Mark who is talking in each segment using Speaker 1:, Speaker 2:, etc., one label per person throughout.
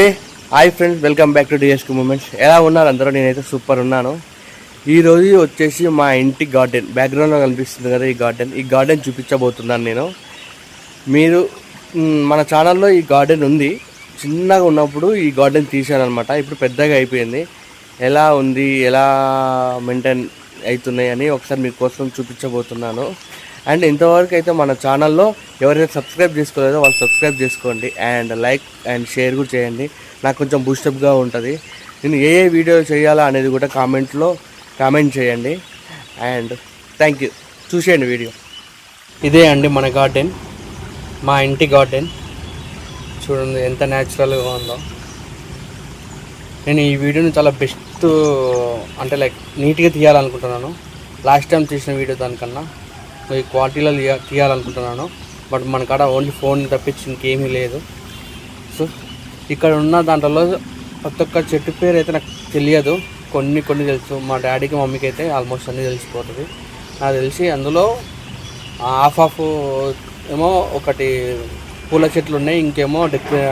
Speaker 1: Hey hi friends welcome back to డిఎస్కి moments. ఎలా ఉన్నారు అందరూ? నేనైతే సూపర్ ఉన్నాను. ఈరోజు వచ్చేసి మా ఇంటి గార్డెన్. బ్యాక్గ్రౌండ్లో కనిపిస్తుంది కదా ఈ గార్డెన్. ఈ గార్డెన్ చూపించబోతున్నాను నేను. మీరు మన ఛానల్లో ఈ గార్డెన్ ఉంది. చిన్నగా ఉన్నప్పుడు ఈ గార్డెన్ తీశాను అనమాట ఇప్పుడు పెద్దగా అయిపోయింది. ఎలా ఉంది? ఎలా మెయింటైన్ అవుతున్నాయి అని ఒకసారి మీకోసం చూపించబోతున్నాను. అండ్ ఇంతవరకు అయితే మన ఛానల్లో ఎవరైతే సబ్స్క్రైబ్ చేసుకోలేదో వాళ్ళు సబ్స్క్రైబ్ చేసుకోండి అండ్ లైక్ అండ్ షేర్ కూడా చేయండి. నాకు కొంచెం బూస్టప్గా ఉంటుంది. నేను ఏ ఏ వీడియో చేయాలా అనేది కూడా కామెంట్లో కామెంట్ చేయండి. అండ్ థ్యాంక్ యూ చూసేయండి వీడియో. ఇదే అండి మన గార్డెన్. మా ఇంటి గార్డెన్. చూడండి ఎంత న్యాచురల్గా ఉందో. నేను ఈ వీడియోని చాలా బెస్ట్ అంటే లైక్ నీట్గా తీయాలనుకుంటున్నాను. లాస్ట్ టైం తీసిన వీడియో దానికన్నా. ఈ క్వాలిటీలో తీయాలనుకుంటున్నాను. బట్ మన కాడ ఓన్లీ ఫోన్ తప్పించి ఇంకేమీ లేదు. సో ఇక్కడ ఉన్న దాంట్లో ప్రతి ఒక్క చెట్టు పేరు అయితే నాకు తెలియదు. కొన్ని కొన్ని తెలుసు. మా డాడీకి మమ్మీకి అయితే ఆల్మోస్ట్ అన్నీ తెలిసిపోతుంది. నాకు తెలిసి అందులో హాఫ్ ఆఫ్ ఏమో ఒకటి పూల చెట్లు ఉన్నాయి. ఇంకేమో డెకరే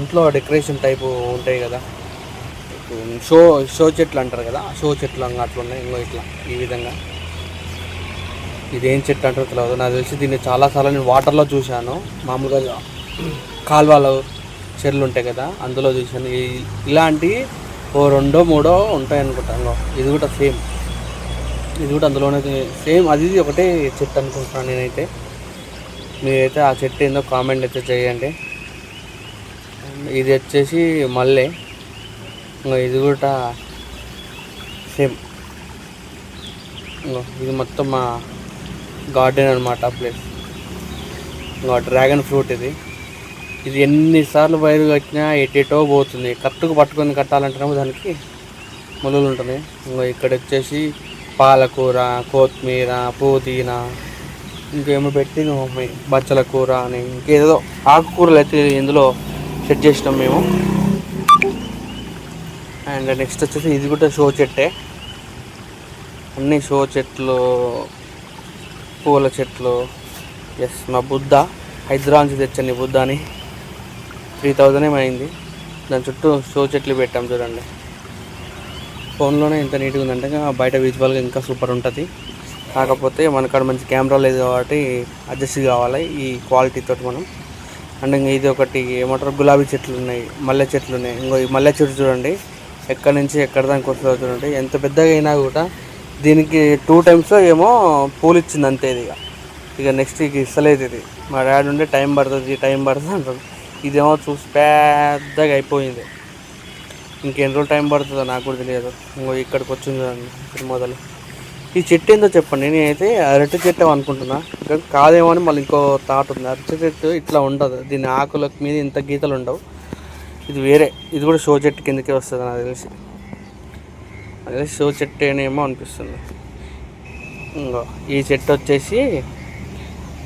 Speaker 1: ఇంట్లో డెకరేషన్ టైపు ఉంటాయి కదా. షో షో చెట్లు అంటారు కదా. షో చెట్లు అట్లా ఉన్నాయి ఇంకో ఇట్లా ఈ విధంగా. ఇదేం చెట్టు అంటారో తెలియదు నాకు తెలిసి దీన్ని చాలాసార్లు నేను వాటర్లో చూశాను. మామూలుగా కాల్వలు చెర్లు ఉంటాయి కదా అందులో చూశాను. ఈ- ఇలాంటి ఓ రెండో మూడో ఉంటాయి అనుకుంటాను ఇది కూడా సేమ్ ఇది కూడా అందులోనే సేమ్ అది ఇది ఒకటే చెట్టు అనుకుంటున్నాను నేనైతే. మీరైతే ఆ చెట్టు ఏందో కామెంట్ అయితే చేయండి. ఇది వచ్చేసి మల్లె. ఇది కూడా సేమ్ ఇది మొత్తం మా గార్డెన్ అనమాట ప్లేస్ ఇంకా డ్రాగన్ ఫ్రూట్ ఇది. ఇది ఎన్నిసార్లు వైరు కట్టినా ఎటేటో పోతుంది. కరెక్ట్గా పట్టుకొని కట్టాలంటేనేమో దానికి ములులు ఉంటుంది. ఇంకా ఇక్కడ వచ్చేసి పాలకూర కొత్తిమీర పుదీనా ఇంకేమో పెట్టి మమ్మీ బచ్చల కూర అని ఇంకేదో ఆకుకూరలు అయితే ఇందులో సెట్ చేసినాం మేము. అండ్ నెక్స్ట్ వచ్చేసి ఇది కూడా షో చెట్టే. అన్ని షో చెట్లు పూల చెట్లు. ఎస్ మా బుద్ధ హైదరాబాద్ నుంచి బుద్ధ అని త్రీ థౌజండ్ ఏమైంది? దాని చుట్టూ షో చెట్లు పెట్టాం చూడండి. ఫోన్లోనే ఇంత నీట్గా ఉందంటే ఇంకా బయట విజువల్గా ఇంకా సూపర్ ఉంటుంది. కాకపోతే మనకాడ మంచి కెమెరా లేదు కాబట్టి అడ్జస్ట్ కావాలి ఈ క్వాలిటీతో మనం. అండ్ ఇంకా ఇది ఒకటి ఏమంటారు గులాబీ చెట్లు ఉన్నాయి మల్లె చెట్లు ఉన్నాయి. ఇంకో ఈ మల్లె చెట్టు చూడండి. ఎక్కడి నుంచి ఎక్కడ దానికి వస్తుందో చూడండి. ఎంత పెద్దగా అయినా కూడా దీనికి టూ టైమ్స్ ఏమో పూలు ఇచ్చింది అంతే ఇది ఇక. ఇక నెక్స్ట్ ఇక ఇస్తలేదు ఇది. మా డాడీ ఉంటే టైం పడుతుంది టైం పడుతుంది అంటారు ఇదేమో చూసి పెద్దగా అయిపోయింది. ఇంకెన్ని రోజులు టైం పడుతుందో నాకు కూడా తెలియదు. ఇంకో ఇక్కడికి వచ్చింది ఇక్కడ మొదలు. ఈ చెట్టు ఏందో చెప్పండి నేనైతే అరటి చెట్టు అనుకుంటున్నా. కాదేమో అని మళ్ళీ ఇంకో థాట్ ఉంది. అరటి చెట్టు ఇట్లా ఉండదు. దీని ఆకుల మీద ఇంత గీతలు ఉండవు. ఇది వేరే. ఇది కూడా షో చెట్టు కిందకే వస్తుంది నాకు తెలిసి. అదే షో చెట్టు ఏమో అనిపిస్తుంది. ఇంకో ఈ చెట్టు వచ్చేసి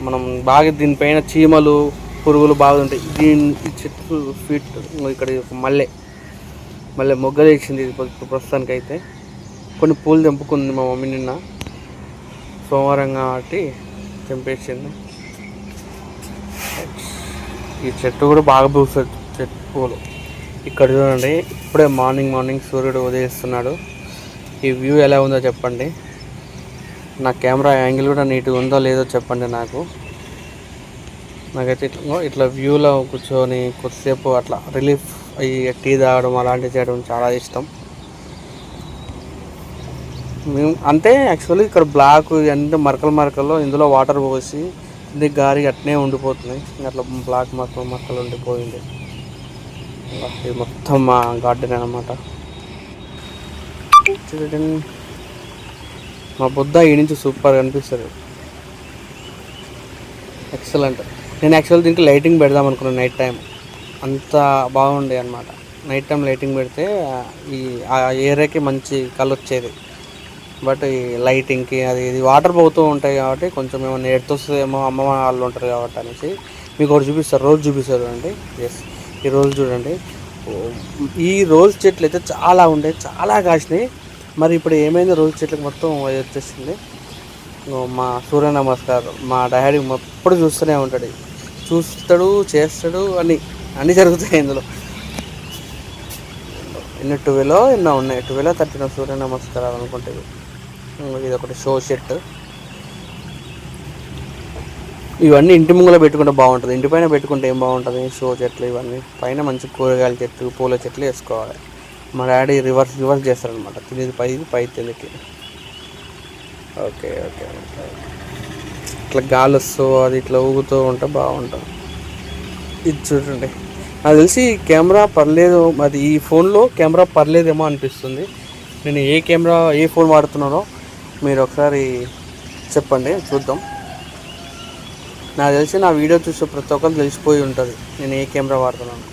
Speaker 1: మనం బాగా దీనిపైన చీమలు పురుగులు బాగా ఉంటాయి. దీని ఈ చెట్టు ఫీట్ ఇక్కడ ఒక మల్లె మళ్ళీ మొగ్గలు ఇచ్చింది ఇది ప్రస్తుతానికి అయితే కొన్ని పూలు తెంపుకుంది మా మమ్మీ నిన్న. సోమవారం కాబట్టి తెంపేసింది. ఈ చెట్టు కూడా బాగా పూస్తుంది చెట్టు పూలు. ఇక్కడ చూడండి ఇప్పుడే మార్నింగ్ మార్నింగ్ సూర్యుడు ఉదయిస్తున్నాడు. ఈ వ్యూ ఎలా ఉందో చెప్పండి. నా కెమెరా యాంగిల్ కూడా నీట్గా ఉందో లేదో చెప్పండి నాకు. నాకైతే ఇట్లా ఇట్లా వ్యూలో కూర్చొని కొద్దిసేపు అట్లా రిలీఫ్ అయ్యి టీ తాగడం అలాంటివి చేయడం చాలా ఇష్టం. మేము అంటే యాక్చువల్లీ ఇక్కడ బ్లాక్ అంటే మరకలు మరకల్లో ఇందులో వాటర్ పోసి ఇది గారి అట్నే ఉండిపోతుంది. అట్లా బ్లాక్ మరకలు మరకలు ఉండిపోయింది. ఇది మొత్తం మా గార్డెన్ అనమాట మా బుద్ధ ఈ నుంచి సూపర్ కనిపిస్తారు ఎక్సలెంట్ నేను యాక్చువల్ దీనికి లైటింగ్ పెడదాం అనుకున్నాను నైట్ టైం అంత బాగుండే అనమాట నైట్ టైం లైటింగ్ పెడితే ఈ ఆ ఏరియాకి మంచి కళ్ళు వచ్చేది. బట్ ఈ లైటింగ్కి అది ఇది వాటర్ పోతూ ఉంటాయి కాబట్టి కొంచెం ఏమైనా ఎడుతొస్తుందేమో అమ్మ వాళ్ళు ఉంటారు కాబట్టి అనేసి మీకు ఒకటి చూపిస్తారు రోజు చూపిస్తారు చూడండి ఎస్ ఈ రోజు చూడండి. ఈ రోజు చెట్లు అయితే చాలా ఉండే చాలా కాసినాయి. మరి ఇప్పుడు ఏమైంది రోజు చెట్లకు మొత్తం వచ్చేసింది? మా సూర్య నమస్కారం మా డాడీ ఎప్పుడు చూస్తూనే ఉంటాడు. చూస్తాడు చేస్తాడు అని అన్నీ జరుగుతాయి ఇందులో. ఎన్ని ట్వెల్వ్ ఎన్నో ఉన్నాయి ట్వెల్వ్ థర్టీన్ సూర్య నమస్కారాలు అనుకుంటే. ఇది ఒకటి షో చెట్టు ఇవన్నీ ఇంటి ముంగలో పెట్టుకుంటే బాగుంటుంది. ఇంటి పైన పెట్టుకుంటే ఏం బాగుంటుంది? షో చెట్లు ఇవన్నీ. పైన మంచి కూరగాయల చెట్లు పూల చెట్లు వేసుకోవాలి. మా డాడీ రివర్స్ రివర్స్ చేస్తారనమాట తినేది పై పై తినకి. ఓకే ఓకే ఓకే ఇట్లా గాలి వస్తూ అది ఇట్లా ఊగుతూ ఉంటే బాగుంటుంది. ఇది చూడండి. నాకు తెలిసి కెమెరా పర్లేదు. అది ఈ ఫోన్లో కెమెరా పర్లేదేమో అనిపిస్తుంది. నేను ఏ కెమెరా ఏ ఫోన్ వాడుతున్నానో మీరు ఒకసారి చెప్పండి. చూద్దాం. నాకు తెలిసి నా వీడియో చూసే ప్రతి ఒక్కరు తెలిసిపోయి ఉంటుంది. నేను ఏ కెమెరా వాడుతున్నాను.